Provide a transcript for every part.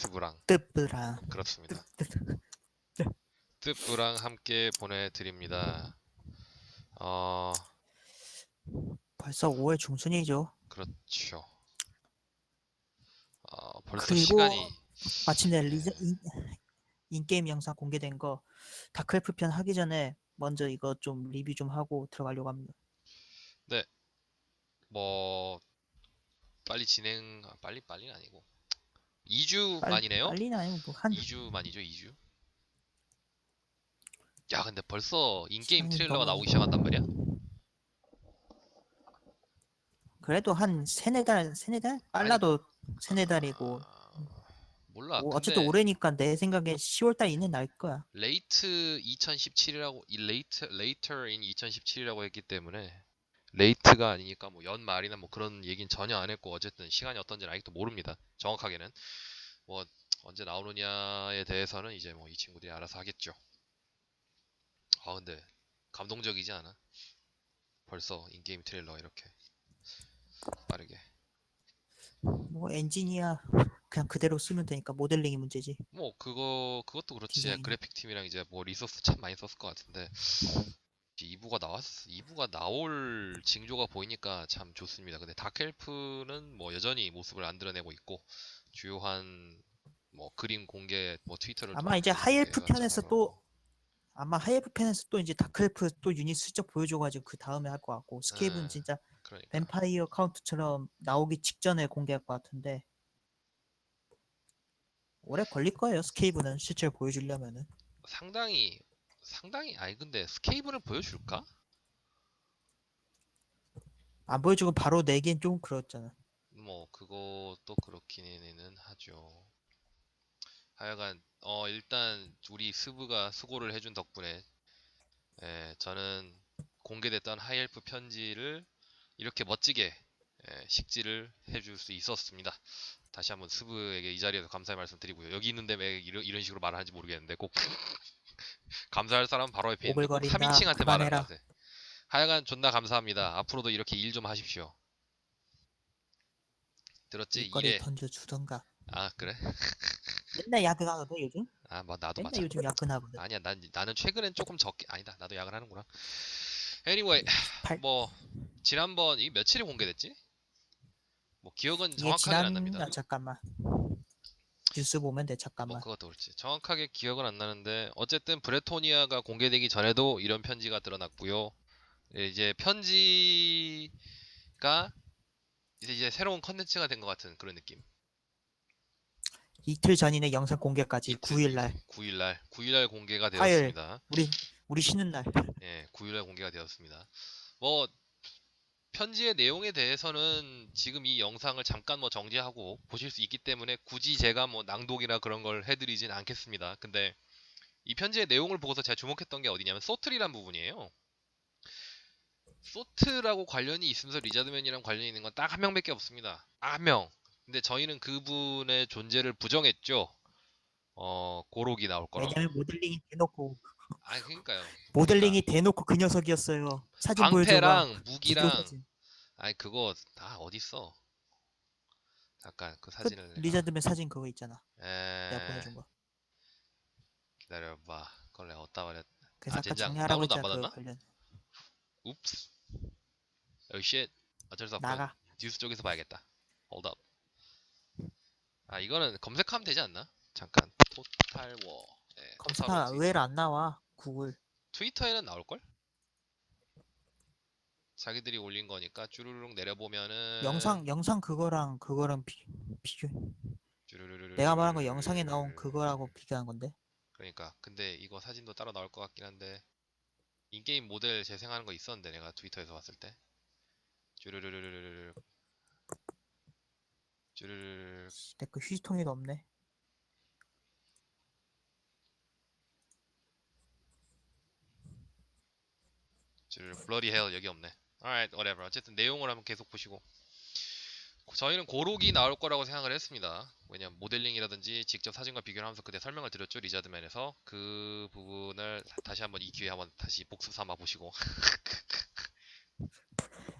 스부랑 뜨브라. 그렇습니다. 뜨- 뜻부랑 함께 보내드립니다. 어 벌써 5월 중순이죠. 그렇죠. 어 벌써 그리고 시간이 마침내 리저 인, 인게임 영상 공개된 거 다크엘프 편 하기 전에 먼저 이거 좀 리뷰 좀 하고 들어가려고 합니다. 뭐 빨리 진행 아, 빨리 빨리는 아니고 2주 빨리- 만이네요. 빨리는 아니고 뭐 한 2주 만이죠, 2주. 야, 근데 벌써 인게임 시간이 트레일러가 나오기 시작한단 말이야? 그래도 한 세네 달, 세네 달? 빨라도 세네 달이고 아, 몰라. 뭐 어쨌든 올해니까 내 생각에 10월 달 이내 날 거야. 레이트 2017이라고 이 레이트 레이터 인 2017이라고 했기 때문에 레이트가 아니니까 뭐 연말이나 뭐 그런 얘기는 전혀 안 했고 어쨌든 시간이 어떤지는 아직도 모릅니다. 정확하게는 뭐 언제 나오느냐에 대해서는 이제 뭐 이 친구들이 알아서 하겠죠. 아 근데 감동적이지 않아? 벌써 인게임 트레일러가 이렇게 빠르게 뭐 엔지니어 그냥 그대로 쓰면 되니까 모델링이 문제지. 뭐 그거 그것도 그렇지 디자인. 그래픽 팀이랑 이제 뭐 리소스 참 많이 썼을 것 같은데 2부가 나왔 2부가 나올 징조가 보이니까 참 좋습니다. 근데 다크엘프는 뭐 여전히 모습을 안 드러내고 있고 주요한 뭐 그림 공개 뭐 트위터를 아마 이제 하이엘프 편에서 좀또 아마 하이엘프 편에서 또 이제 다크엘프 또 유닛 슬쩍 보여줘가지고 그 다음에 할 것 같고 스케이프는 아, 진짜 그러니까 뱀파이어 카운트처럼 나오기 직전에 공개할 것 같은데 오래 걸릴 거예요 스케이브는 실제로 보여주려면은. 상당히 상당히 아니 근데 스케이블을 보여줄까? 안 보여주고 바로 내기엔 좀 그렇잖아 뭐 그것도 그렇기는 하죠. 하여간 어 일단 우리 스브가 수고를 해준 덕분에 예, 저는 공개됐던 하이엘프 편지를 이렇게 멋지게 예, 식지를 해줄 수 있었습니다. 다시 한번 스브에게 이 자리에서 감사의 말씀 드리고요. 여기 있는데 왜 이런, 이런 식으로 말을 하는지 모르겠는데 꼭 감사할 사람 바로 옆에 오글거린다. 3인칭한테 말을 그만해라. 하세요. 하여간 존나 감사합니다. 앞으로도 이렇게 일 좀 하십시오. 들었지? 일거리 일에 던져 주던가 아 그래? 맨날 야근하거든 요즘 아, 뭐 나도 맨날 맞아. 요즘 야근하거든 아니야, 난 나는 최근엔 조금 적게 아니다. 나도 야근 하는구나. Anyway, 팔- 뭐 지난번 이 며칠에 공개됐지? 뭐 기억은 이게 정확하게 안 지난 납니다. 아, 잠깐만 뉴스 보면 돼뭐 잠깐만 그것도 그렇지. 정확하게 기억은 안 나는데 어쨌든 브레토니아가 공개되기 전에도 이런 편지가 드러났고요. 예, 이제 편지가 이제 이제 새로운 컨텐츠가 된 것 같은 그런 느낌. 이틀 전이네 영상 공개까지 이틀- 9일날 9일날 9일날 공개가 화요일. 되었습니다. 우리 우리 쉬는 날 예, 9일날 공개가 되었습니다. 뭐 편지의 내용에 대해서는 지금 이 영상을 잠깐 뭐 정지하고 보실 수 있기 때문에 굳이 제가 뭐 낭독이나 그런 걸 해드리진 않겠습니다. 근데 이 편지의 내용을 보고서 제가 주목했던 게 어디냐면 소트리란 부분이에요. 소트라고 관련이 있으면서 리자드맨이랑 관련이 있는 건 딱 한 명밖에 없습니다. 딱한 명. 근데 저희는 그분의 존재를 부정했죠. 어, 고록이 나올 거라고. 왜냐면 모델링이 대놓고 아, 그러니까요. 모델링이 대놓고 그 녀석이었어요. 사진 보여줘봐. 방패랑 무기랑 사진. 아니 그거 다 어딨어? 잠깐 그 그 사진을 내가- 리자드맨 사진 그거 있잖아. 내가 에 보내준 거. 기다려봐. 그걸 내가 어디다 버렸 그래서 아, 아까 젠장. 정리하라고 다운로드 안 했잖아 그 받았나? 관련. 웁스. oh shit 어쩔 수 없고 나가. 듀스 쪽에서 봐야겠다. Hold up. 아 이거는 검색하면 되지 않나? 잠깐. 토탈 워 토탈 워 의외로 안 나와 구글. 트위터에는 나올걸? 자기들이 올린 거니까 쭈루루룩 내려보면은 영상 영상 그거랑 그거랑 비, 비교. 쭈루루루루 내가 말한 거 영상에 나온 그거라고 비교한 건데. 그러니까. 근데 이거 사진도 따로 나올 것 같긴 한데 인게임 모델 재생하는 거 있었는데 내가 트위터에서 봤을 때. 쭈르르르르르르. 쭈르르르 내거 휴지통에도 없네 쭈르르 블러디 헬 여기 없네. Alright whatever. 어쨌든 내용을 한번 계속 보시고. 저희는 고록이 나올 거라고 생각을 했습니다. 왜냐면 모델링이라든지 직접 사진과 비교를 하면서 그때 설명을 드렸죠 리자드맨에서. 그 부분을 다시 한번 이 기회에 한번 다시 복습 삼아 보시고.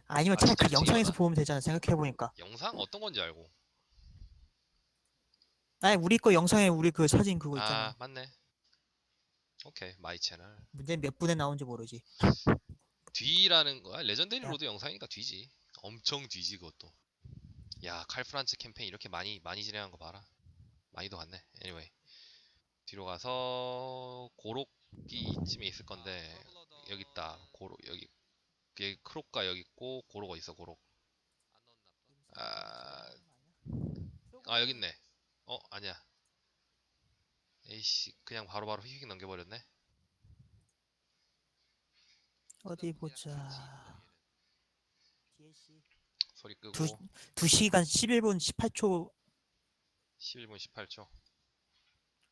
아니면 아, 차라리 그 영상에서. 보면 되잖아 생각해보니까. 영상? 어떤 건지 알고. 아니 우리 거 영상에 우리 그 사진 그거 있잖아. 아 맞네. 오케이 마이 채널. 문제 몇 분에 나온지 모르지. 뒤라는 거야? 레전더리 야. 로드 영상이니까 뒤지. 엄청 뒤지 그것도. 야 칼프란츠 캠페인 이렇게 많이 많이 진행한 거 봐라. 많이도 갔네. Anyway. 뒤로 가서 고록이 이쯤에 있을 건데 여기 있다. 고록 여기 여기 크록가 여기 있고 어디 있어 고록? 아, 아 여기 있네. 어 아니야. 에이씨 그냥 바로바로 휙휙 넘겨버렸네 어디 보자. 소리 끄고. 두, 2시간 11분 18초. 11분 18초.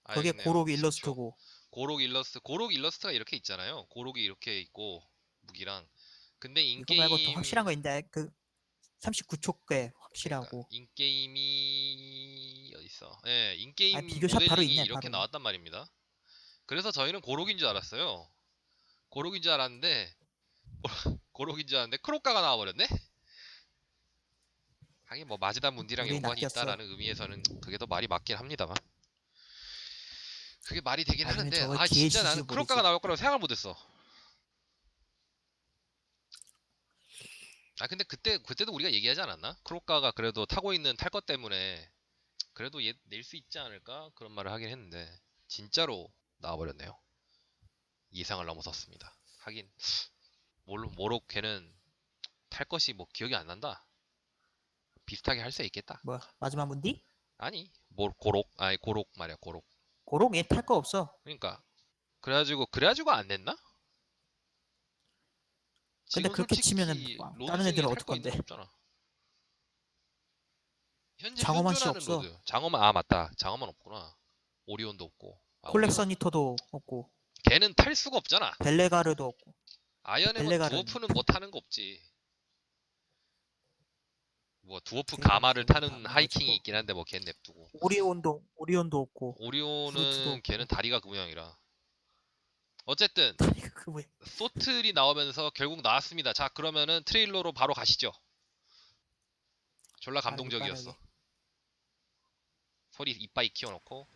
아, 거기에 있네요. 고록 10초. 일러스트고. 고록 일러스트 고록 일러스트가 이렇게 있잖아요. 고록이 이렇게 있고 무기랑. 근데 이거 인게임 말고 더 확실한 거 있는데 그 39초께 확실하고. 그러니까 인게임이 어디 있어. 예 인게임 아, 비교샷 바로 모델링이 있네, 이렇게 바로. 나왔단 말입니다. 그래서 저희는 고록인 줄 알았어요. 고록인 줄 알았는데 고록인 줄 알았는데 크로카가 나와버렸네 하긴 뭐 마지다 문디랑 우리 연관이 낚였어. 있다라는 의미에서는 그게 더 말이 맞긴 합니다만 그게 말이 되긴 아니면 하는데 저거 아 진짜 나는. 크로카가 나올 거라고 생각을 못했어 아 근데 그때 그때도 우리가 얘기하지 않았나? 크로카가 그래도 타고 있는 탈 것 때문에 그래도 얘 낼 수 있지 않을까 그런 말을 하긴 했는데 진짜로 나와버렸네요. 예상을 넘어섰습니다. 하긴 모로 모로 걔는 탈 것이 뭐 기억이 안 난다. 비슷하게 할 수 있겠다. 뭐야 마지막 문디? 아니 모 고록 아니 고록 말이야 고록. 고록 얘탈 거 없어. 그러니까 그래가지고 그래가지고 안 냈나? 근데 그렇게 치면은 다른 애들은 있는 건데? 현재 장엄한 씨 없어. 로드. 장엄한 아 맞다. 장엄한 없구나. 오리온도 없고. 아, 콜렉서니터도 없고. 걔는 탈 수가 없잖아. 벨레가르도 없고 아이언엠은 벨레가르는. 두어프는 뭐 타는 거 없지. 뭐 두어프 가마를 타는 다 하이킹이. 있긴 한데 뭐 걔는 냅두고. 오리온도 오리온도 없고 오리온은 브루트도 걔는 다리가 그 모양이라. 어쨌든 그 뭐야 소틀이 나오면서 결국 나왔습니다. 자, 그러면은 트레일러로 바로 가시죠. 졸라 감동적이었어. 소리 이빠이 키워놓고.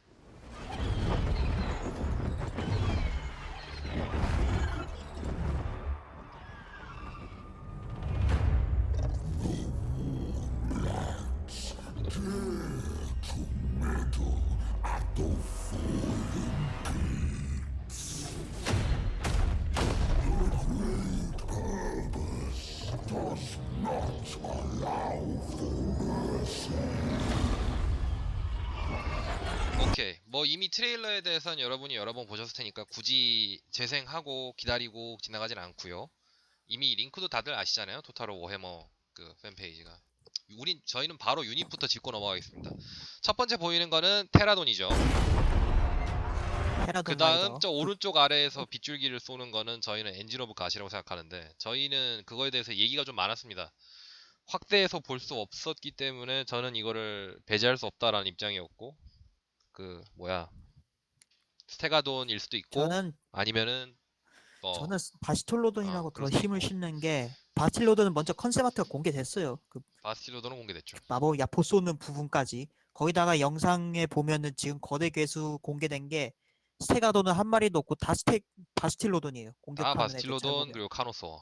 뭐 이미 트레일러에 대해서는 여러분이 여러 번 보셨을 테니까 굳이 재생하고 기다리고 지나가진 않고요. 이미 링크도 다들 아시잖아요. 토탈 워해머 그 팬페이지가. 우린 저희는 바로 유닛부터 짚고 넘어가겠습니다. 첫 번째 보이는 거는 테라돈이죠. 헤라돈 그 다음 라이더 저 오른쪽 아래에서 빗줄기를 쏘는 거는 저희는 엔진 오브 가시라고 생각하는데 저희는 그거에 대해서 얘기가 좀 많았습니다. 확대해서 볼 수 없었기 때문에 저는 이거를 배제할 수 없다라는 입장이었고 그 뭐야 스테가돈일 수도 있고 저는 아니면은 뭐 저는 바시톨로돈이라고 그럴 수도 힘을. 싣는 게 바시톨로돈은 먼저 컨셉 아트가 공개됐어요. 그 바스틸로도는 공개됐죠. 마법 야포 쏘는 부분까지 거기다가 영상에 보면은 지금 거대 괴수 공개된 게 스테가돈은 한 마리도 없고 다 스테 바스틸로돈이에요. 아 공격하는 잘 바스틸로돈. 그리고 카노소어.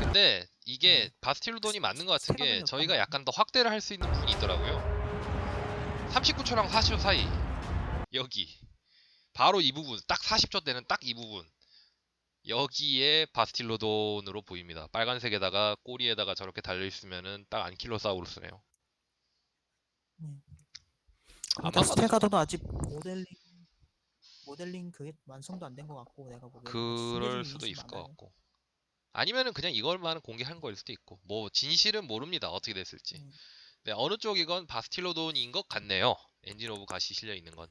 근데 이게 네. 바스틸로돈이 맞는 것 같은 게 저희가 약간 더 확대를 할 수 있는 부분이 있더라고요. 39초랑 40초 사이. 여기. 바로 이 부분. 딱 40초 때는 딱 이 부분. 여기에 바스틸로돈으로 보입니다. 빨간색에다가 꼬리에다가 저렇게 달려 있으면은 딱 안킬로사우루스네요. 음. 아마 그러니까 스테가돈은 아직 모델링 모델링 그게 완성도 안 된 것 같고 내가 보기에 그럴 수도 있을 것 같고. 아니면은 그냥 이걸만 공개한 거일 수도 있고. 뭐 진실은 모릅니다. 어떻게 됐을지. 음. 네 어느 쪽이건 바스틸로돈인 것 같네요. 엔진 오브 가시 실려 있는 건.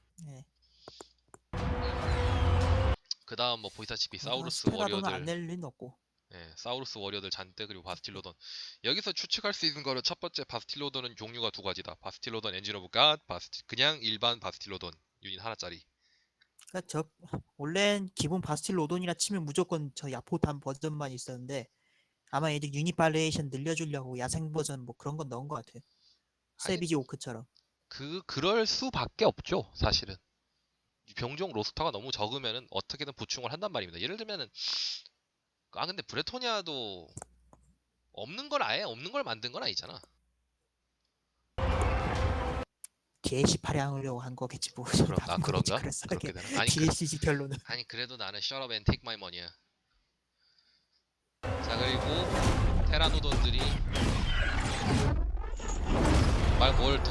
그 네. 다음 뭐 보이사치피 사우루스 스테가돈은 안 워리어들. 낼 리는 없고. 예, 사우루스 워리어들 잔뜩 그리고 바스틸로돈. 여기서 추측할 수 있는 거는 첫 번째 바스틸로돈은 종류가 두 가지다. 바스틸로돈 엔진 오브 갓 바스티 그냥 일반 바스틸로돈 유닛 하나짜리. 그러니까 저 원래는 기본 바스틸로돈이라 치면 무조건 저 야포탄 버전만 있었는데 아마 유닛 발리에이션 늘려주려고 야생 버전 뭐 그런 건 넣은 것 같아요. 세비지 오크처럼. 그 그럴 수밖에 없죠 사실은 병종 로스터가 너무 적으면은 어떻게든 보충을 한단 말입니다 예를 들면은 아 근데 브레토니아도 없는 걸 아예 없는 걸 만든 건 아니잖아 DLC 발행하려고 한 거겠지 뭐. 그럼 아 나쁜 거겠지, 그런가. 그렇게 되나 아니 그, DLC지 결론은. 아니 그래도 나는 shut up and take my money야 자 그리고 테라노돈들이 말뭘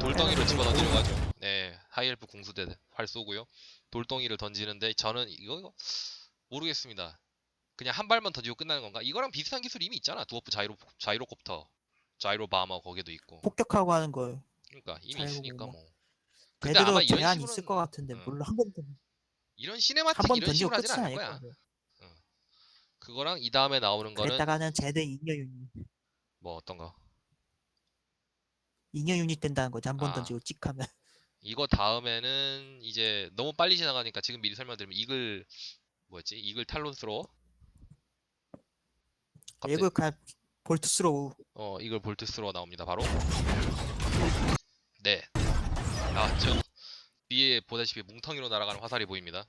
돌덩이를 집어던지려고 하죠 네 하이엘프 궁수대 활 쏘고요. 돌덩이를 던지는데 저는 이거, 이거 모르겠습니다. 그냥 한 발만 던지고 끝나는 건가? 이거랑 비슷한 기술이 이미 있잖아. 두어프 자이로 자이로콥터 자이로 바머 거기도 있고. 폭격하고 하는 거. 그러니까 이미 자이로 있으니까. 뭐. 근데 아마 이런 제한 식으로는- 있을 것 같은데 응. 물론 한번 던- 이런 한 시네마틱 번 이런 던지고 식으로 하진 끝이 않을 아닐 거야 거야. 그거랑 이 다음에 나오는 거는 그랬다가는 제대 유닛 뭐 어떤 거 잉여 유닛 된다는 거지 한 번 아. 던지고 찍하면. 이거 다음에는 이제 너무 빨리 지나가니까 지금 미리 설명드리면 이글 뭐였지? 이글 탈론스로 갑자기? 외국 가 볼트 스로우 어 이글 볼트스로 나옵니다 바로. 네. 나왔죠 위에 보다시피 뭉텅이로 날아가는 화살이 보입니다.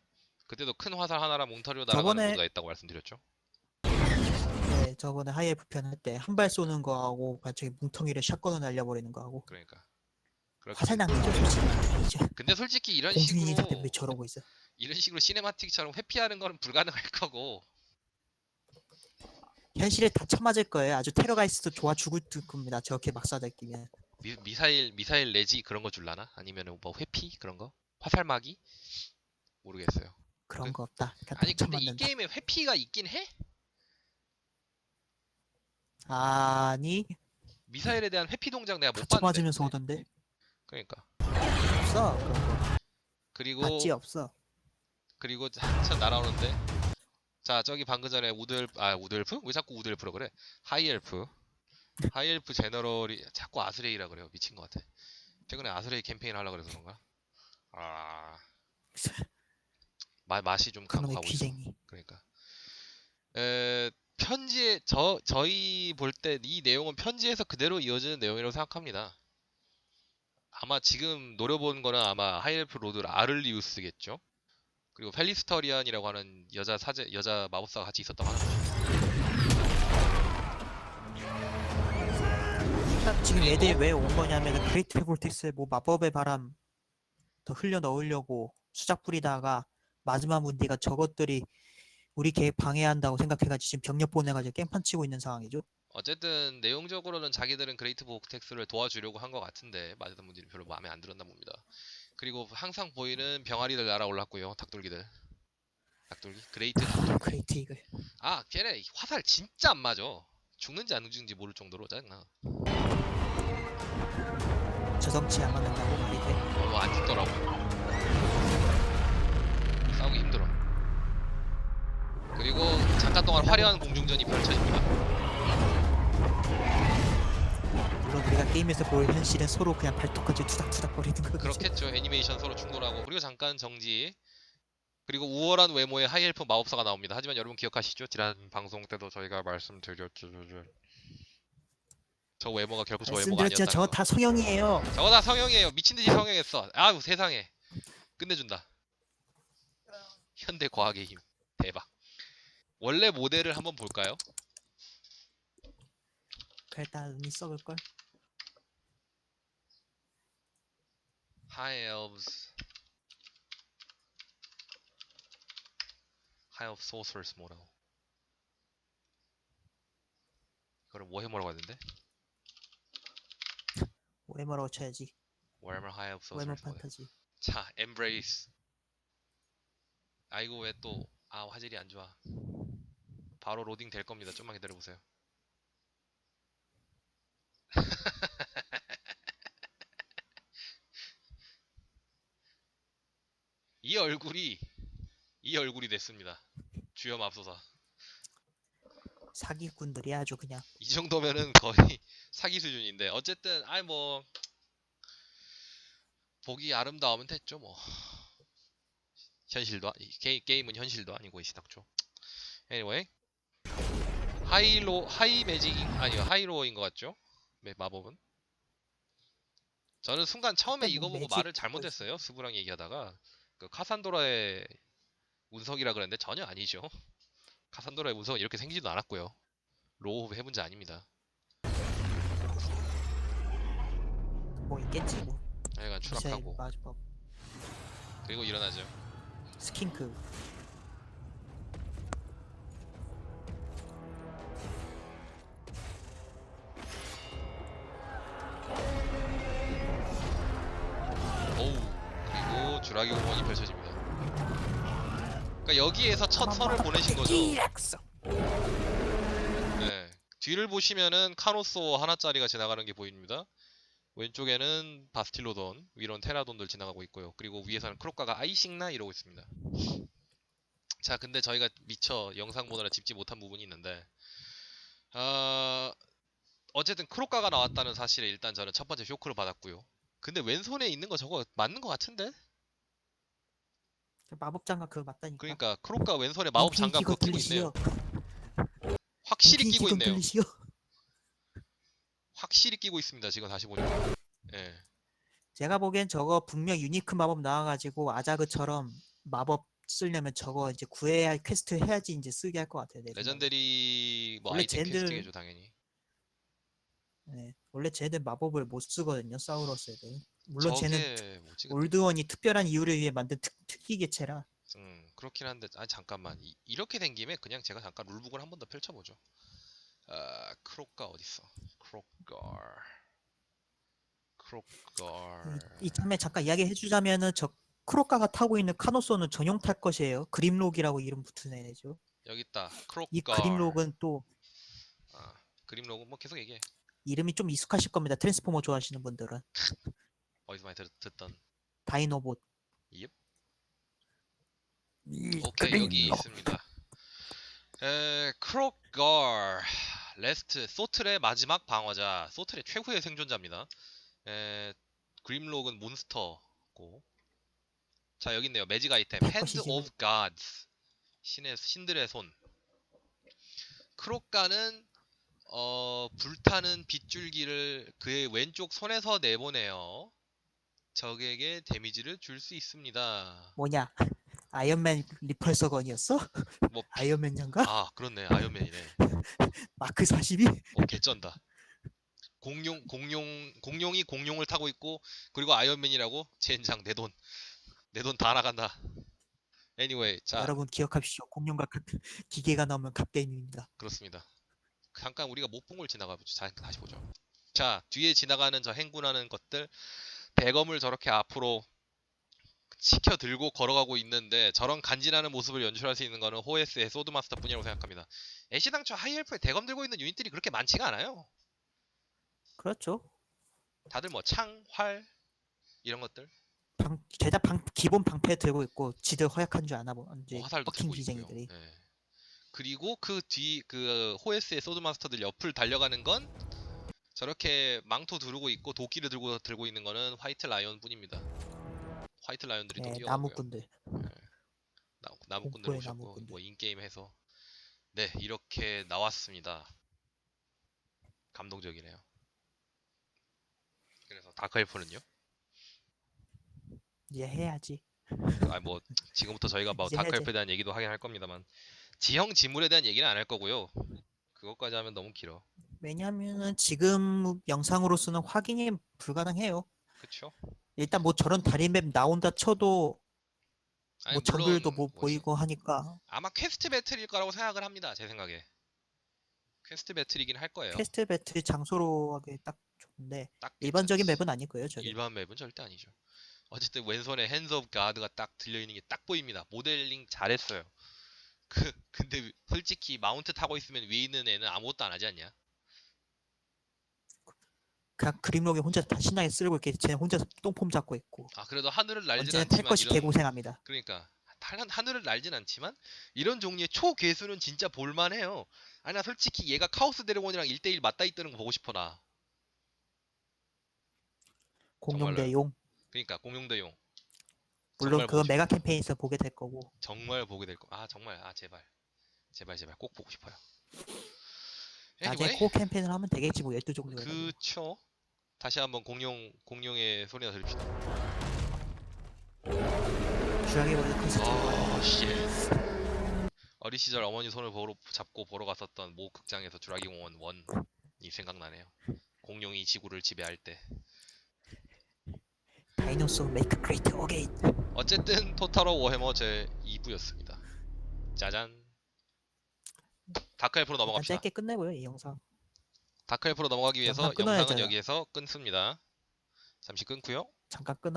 그때도 큰 화살 하나랑 뭉텅이로 날아가는 저번에- 모드가 있다고 말씀드렸죠 네, 저번에 하이에프 편할 때 한 발 쏘는 거하고 갑자기 뭉텅이를 샷건으로 날려버리는 거하고 그러니까 그렇게 화살 낭비죠 솔직히 이제 근데 솔직히 이런 공중인이 식으로 저러고 있어 이런 식으로 시네마틱처럼 회피하는 거는 불가능할 거고 현실에 다 쳐맞을 거예요 아주 테러가이스도 좋아 죽을 겁니다 저렇게 막 쏴댈기면 미, 미사일 미사일 내지 그런 거 줄라나? 아니면은 뭐 회피 그런 거? 화살막이? 모르겠어요. 그런 그- 거 없다 그냥 아니 다 근데 이 쳐맞는다 게임에 회피가 있긴 해? 아니. 미사일에 대한 회피 동작 내가 다못 봤는데. 쳐맞으면서 오던데? 그러니까. 없어 그런 거. 그리고 봤지 없어. 그리고 한참 날아오는데. 자 저기 방금 전에 우드엘 아 우드엘프? 왜 자꾸 우드엘프라 그래? 하이엘프. 하이엘프 제너럴이 자꾸 아스레이라 그래요. 미친 것 같아. 최근에 아스레이 캠페인 하려고 그래서 그런가? 아. 마, 맛이 좀 그놈의 가고 있어. 귀쟁이. 그러니까. 에, 편지에 저 저희 볼 때 이 내용은 편지에서 그대로 이어지는 내용이라고 생각합니다. 아마 지금 노려본 거는 아마 하이엘프 로드 아를리우스겠죠. 그리고 펠리스터리안이라고 하는 여자 사제 여자 마법사가 같이 있었다고 하는 딱 지금 얘들이 왜 온 거냐면은 그레이트 볼텍스에 뭐 마법의 바람 더 흘려 넣으려고 수작 부리다가 마지막 문제가 저것들이 우리 계획 방해한다고 생각해가지고 지금 병력 보내가지고 깽판 치고 있는 상황이죠. 어쨌든 내용적으로는 자기들은 그레이트 보텍스를 도와주려고 한 것 같은데 맞았던 분들이 별로 마음에 안 들었나 봅니다. 그리고 항상 보이는 병아리들 날아올랐고요. 닭돌기들. 닭돌기? 그레이트 닭돌기. 그레이트 이글. 아, 걔네 화살 진짜 안 맞아. 죽는지 안 죽는지 모를 정도로 짜증나. 저성치 안 맞는다고 말이 돼. 어, 안 죽더라고. 그리고 잠깐 동안 화려한 공중전이 펼쳐집니다. 물론 우리가 게임에서 볼 현실은 서로 그냥 발톱까지 투닥투닥 거리는 거지. 그렇겠죠. 애니메이션 서로 충돌하고 그리고 잠깐 정지. 그리고 우월한 외모의 하이엘프 마법사가 나옵니다. 하지만 여러분 기억하시죠? 지난 방송 때도 저희가 말씀드렸죠. 저 외모가 결코 저 외모가 말씀드렸죠. 아니었다는 저 거. 다 성형이에요. 저거 다 성형이에요. 미친 듯이 성형했어. 아우 세상에. 끝내준다. 현대 과학의 힘. 대박. 원래 모델을 한번 볼까요? 그랬다 눈이 썩을 걸. High Elves. High Elf Sorcerers 뭐라고? 이거를 워해머라고 하던데? 외모라고 쳐야지. Warhammer High 외모 Sorcerers 뭐예요? 판타지. 자, Embrace. 아이고 왜 또 아 화질이 안 좋아. 바로 로딩 될 겁니다. 좀만 기다려 보세요. 이 얼굴이 이 얼굴이 됐습니다. 주여 맙소사. 사기꾼들이 아주 그냥 이 정도면은 거의 사기 수준인데 어쨌든 아이 뭐 보기 아름다우면 됐죠 뭐 현실도 아니 게, 게임은 현실도 아니고 이 시닥죠 anyway 하이로 하이 매직인 아니요 하이로어인 것 같죠 네, 마법은 저는 순간 처음에 이거 뭐 보고 말을 잘못했어요. 스부랑 얘기하다가 그 카산도라의 운석이라 그랬는데 전혀 아니죠. 카산도라의 운석은 이렇게 생기지도 않았고요. 로우 해본 자 아닙니다. 뭐 있겠지 뭐. 미사일 추락하고 그리고 일어나죠. 스킨크. 그러니까 여기에서 첫 선을 보내신 거죠. 네. 뒤를 보시면은 카노소 하나짜리가 지나가는 게 보입니다. 왼쪽에는 바스틸로돈, 위로는 테라돈들 지나가고 있고요. 그리고 위에서는 크로카가 아이싱나 이러고 있습니다. 자, 근데 저희가 미처 영상 보느라 짚지 못한 부분이 있는데, 어, 어쨌든 크로카가 나왔다는 사실에 일단 저는 첫 번째 쇼크를 받았고요. 근데 왼손에 있는 거 저거 맞는 거 같은데? 마법 장갑 그거 맞다니까. 그러니까 크로카 왼손에 마법 장갑 그거 끼고 있네요. 확실히 끼고 있네요. 들리시오. 확실히 끼고 있습니다. 지금 다시 보니까. 예. 제가 보기엔 저거 분명 유니크 마법 나와가지고 아자그처럼 마법 쓰려면 저거 이제 구해야 할 퀘스트 해야지 이제 쓰게 할 것 같아요. 내 생각에. 레전드리 뭐 원래 아이템 쟤들- 퀘스트겠죠 당연히. 네. 원래 쟤들 마법을 못 쓰거든요. 사우러스 애들. 물론 저게 쟤는 뭐지? 근데? 올드원이 특별한 이유를 위해 만든 특, 특기 개체라. 음 그렇긴 한데 아 잠깐만 이, 이렇게 된 김에 그냥 제가 잠깐 룰북을 한 번 더 펼쳐보죠. 아 크로카 어딨어? 크로카 이, 이참에 잠깐 이야기 해주자면은 저 크로카가 타고 있는 카노소는 전용 탈 것이에요. 그림록이라고 이름 붙은 애죠. 여기 있다. 크로카 이 그림록은 또 아 그림록은 뭐 계속 얘기해. 이름이 좀 익숙하실 겁니다. 트랜스포머 좋아하시는 분들은 어디서 많이 들, 듣던. 다이노봇. 옙. 이 오케이 여기. 있습니다. 에 크로걸 레스트 소틀의 마지막 방어자 소틀의 최후의 생존자입니다. 에 그림록은 몬스터고 자 여기 있네요 매직 아이템 할 Hand of Gods 신의 신들의 손 크로카는 어 불타는 빗줄기를 그의 왼쪽 손에서 내보내어 적에게 데미지를 줄 수 있습니다. 뭐냐? 아이언맨 리펄서건이었어? 뭐 아이언맨 인가? 아 그렇네 아이언맨이네. 마크 42? 어, 개쩐다. 공룡 공룡 공룡이 공룡을 타고 있고 그리고 아이언맨이라고 젠장 내 돈 내 돈 다 나간다. anyway 자 여러분 기억하십시오. 공룡과 가- 기계가 나오면 갓게임입니다. 그렇습니다. 잠깐 우리가 못 본 걸 지나가 보죠. 자, 다시 보죠. 자 뒤에 지나가는 저 행군하는 것들 대검을 저렇게 앞으로 치켜 들고 걸어가고 있는데 저런 간지나는 모습을 연출할 수 있는 거는 호에스의 소드마스터 뿐이라고 생각합니다. 애시당초 하이엘프에 대검 들고 있는 유닛들이 그렇게 많지가 않아요. 그렇죠. 다들 뭐 창, 활 이런 것들 방, 제작 방, 기본 방패 들고 있고 지들 허약한 줄 아나 뭐 이제 뭐 화살도 들고. 기쟁이들이 예. 그리고 그 뒤 그 호에스의 소드마스터들 옆을 달려가는 건 저렇게 망토 두르고 있고 도끼를 들고 들고 있는 거는 화이트 라이언 뿐입니다. 화이트 라이언들이 또 네, 뛰어가고요. 나무꾼들 나, 나무꾼들 공포의 오셨고 나무꾼들. 뭐 인게임 해서 네 이렇게 나왔습니다. 감동적이네요. 그래서 다크엘프는요? 이제 해야지. 아뭐 지금부터 저희가 뭐 이제 다크엘프에 해야지. 대한 얘기도 하긴 할 겁니다만 지형 지물에 대한 얘기는 안 할 거고요. 그것까지 하면 너무 길어. 왜냐하면은 지금 영상으로서는 확인이 불가능해요. 그쵸? 일단 뭐 저런 다리맵 나온다 쳐도 아니, 뭐 정글도 물론 뭐 뭐지, 보이고 하니까 아마 퀘스트 배틀일 거라고 생각을 합니다. 제 생각에. 퀘스트 배틀이긴 할 거예요. 퀘스트 배틀 장소로 하기 딱 좋은데 딱 일반적인. 맵은 아닐 거예요. 저게. 일반 맵은 절대 아니죠. 어쨌든 왼손에 핸즈 오브 가드가 딱 들려 있는 게 딱 보입니다. 모델링 잘했어요. 그 근데 솔직히 마운트 타고 있으면 위에 있는 애는 아무것도 안 하지 않냐? 그냥 그림록에 혼자 다 신나게 쓸고 이렇게 쟤 혼자 똥폼 잡고 있고 아 그래도 하늘을 날진 언제나 탈 않지만 것이 이런 개고생합니다. 그러니까 하- 하늘을 날진 않지만 이런 종류의 초괴수는 진짜 볼만해요. 아니 나 솔직히 얘가 카오스 드래곤이랑 1대1 맞다 있다는 거 보고 싶어 나. 공룡대 용 그러니까 공룡대용 물론 정말 보고 메가 캠페인에서 보게 될 거고 정말 보게 될 거. 아 정말 아 제발 제발 제발 꼭 보고 싶어요. 나중에 anyway, 코 캠페인을 하면 되겠지 뭐 12종류 그쵸. 다시 한번 공룡 공룡의 소리나 들읍시다. 콘서트 아, 씨. 어린 시절 어머니 손을 보러, 잡고 보러 갔었던 모 극장에서 주라기 공원 원이 생각나네요. 공룡이 지구를 지배할 때. 다이노소어 메이크 크레이트 어게인 어쨌든 토탈워 워해머 제 2부였습니다. 짜잔. 다크엘프로 일단 넘어갑시다. 짧게 끝내고요 이 영상 다크엘프로 넘어가기 위해서 끊어야죠. 영상은 여기에서 끊습니다. 잠시 끊고요. 잠깐 끊어